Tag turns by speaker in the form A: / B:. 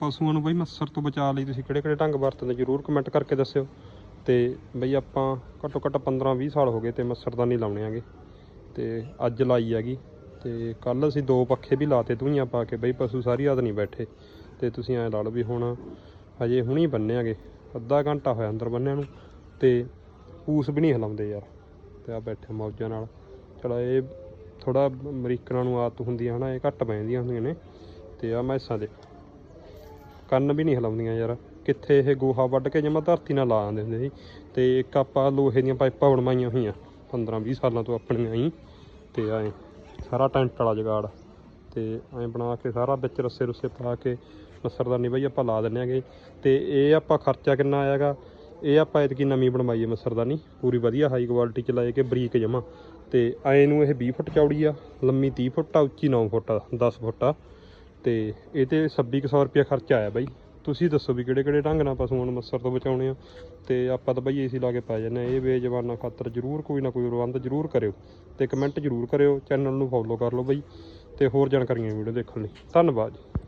A: ਪਸ਼ੂਆਂ ਨੂੰ ਬਈ ਮੱਸਰ ਤੋਂ ਬਚਾ ਲਈ ਤੁਸੀਂ ਕਿਹੜੇ ਕਿਹੜੇ ਢੰਗ ਵਰਤਦੇ ਜਰੂਰ ਕਮੈਂਟ ਕਰਕੇ ਦੱਸਿਓ। ਤੇ ਬਈ ਆਪਾਂ ਘੱਟੋ ਘੱਟ 15 20 ਸਾਲ ਹੋ ਗਏ ਤੇ ਮੱਸਰਦਾਨੀ ਲਾਉਣੇ ਆਗੇ ਤੇ ਅੱਜ ਲਾਈ ਹੈਗੀ। ਤੇ ਕੱਲ ਅਸੀਂ ਦੋ ਪੱਖੇ ਵੀ ਲਾਤੇ ਧੂਈਆਂ ਪਾ ਕੇ ਬਈ ਪਸ਼ੂ ਸਾਰੀ ਰਾਤ ਨਹੀਂ ਬੈਠੇ। ਤੇ ਤੁਸੀਂ ਐਂ ਲਾ ਲਓ ਵੀ ਹੁਣ ਹਜੇ ਹੁਣੀ ਬੰਨਿਆਗੇ ਅੱਧਾ ਘੰਟਾ ਹੋਇਆ ਅੰਦਰ ਬੰਨਿਆ ਨੂੰ। ਤੇ ਪੂਸ ਵੀ ਨਹੀਂ ਹਿਲਾਉਂਦੇ ਯਾਰ। ਤੇ ਆ ਬੈਠੇ ਮੌਜਾਂ ਨਾਲ। ਚਲੋ ਇਹ ਥੋੜਾ ਅਮਰੀਕਨਾਂ ਨੂੰ ਆਦਤ ਹੁੰਦੀ ਹੈ ਹਨਾ, ਇਹ ਘੱਟ ਬੈਂਦੀਆਂ ਹੁੰਦੀਆਂ ਨੇ। ਤੇ ਆ ਮੈਸਾਂ ਦੇ ਕੰਨ ਵੀ ਨਹੀਂ ਹਿਲਾਉਂਦੀਆਂ ਯਾਰ। ਕਿੱਥੇ ਇਹ ਗੋਹਾ ਵੱਢ ਕੇ ਜਮਾ ਧਰਤੀ ਨਾਲ ਲਾ ਦਿੰਦੇ ਹੁੰਦੇ ਸੀ। ਤੇ ਇੱਕ ਆਪਾਂ ਲੋਹੇ ਦੀਆਂ ਪਾਈਪਾਂ ਬਣਵਾਈਆਂ ਹੋਈਆਂ 15 20 ਸਾਲਾਂ ਤੋਂ ਆਪਣੀਆਂ ਹੀ। ਤੇ ਐ, ਸਾਰਾ ਟੈਂਟ ਵਾਲਾ ਜਗਾੜ। ਤੇ ਐ ਬਣਾ ਕੇ ਸਾਰਾ ਵਿੱਚ ਰੱਸੇ ਰੁੱਸੇ ਪਾ ਕੇ ਮੱਸਰਦਾਨੀ ਬਈ ਆਪਾਂ ਲਾ ਦਿੰਨੇ ਆਗੇ ਤੇ ਇਹ ਆਪਾਂ ਖਰਚਾ ਕਿੰਨਾ ਆਇਆਗਾ ਇਹ ਆਪਾਂ ਇਤਕੀ ਨਵੀਂ ਬਣਵਾਈ ਹੈ ਮੱਸਰਦਾਨੀ। ਪੂਰੀ ਵਧੀਆ ਹਾਈ ਕੁਆਲਿਟੀ ਚ ਲਾਏ ਕੇ ਬਰੀਕ ਜਮਾ। ਤੇ ਐ ਨੂੰ ਇਹ 20 ਫੁੱਟ ਚੌੜੀ ਆ, ਲੰਮੀ 30 ਫੁੱਟ ਆ, ਉੱਚੀ 9 ਫੁੱਟ ਆ 10 ਫੁੱਟ ਆ। ਤੇ ਇਹ ਤੇ 2600 ਰੁਪਏ ਖਰਚਾ ਆਇਆ ਬਾਈ। ਤੁਸੀਂ ਦੱਸੋ ਵੀ ਕਿਹੜੇ ਕਿਹੜੇ ਢੰਗ ਨਾਲ ਪਸ਼ੂਆਂ ਨੂੰ ਮੱਸਰ ਤੋਂ ਬਚਾਉਣੇ ਆ। ਤੇ ਆਪਾਂ ਤਾਂ ਬਾਈ ਏਸੀ ਲਾ ਕੇ ਪੈ ਜਾਂਦੇ ਆ। ਇਹ ਬੇਜਵਾਨਾਂ ਖਾਤਰ ਜ਼ਰੂਰ ਕੋਈ ਨਾ ਕੋਈ ਪ੍ਰਬੰਧ ਜ਼ਰੂਰ ਕਰਿਓ ਤੇ ਕਮੈਂਟ ਜ਼ਰੂਰ ਕਰਿਓ। ਚੈਨਲ ਨੂੰ ਫੋਲੋ ਕਰ ਲਓ ਬਾਈ ਤੇ ਹੋਰ ਜਾਣਕਾਰੀਆਂ ਵੀਡੀਓ ਦੇਖਣ ਲਈ। ਧੰਨਵਾਦ ਜੀ।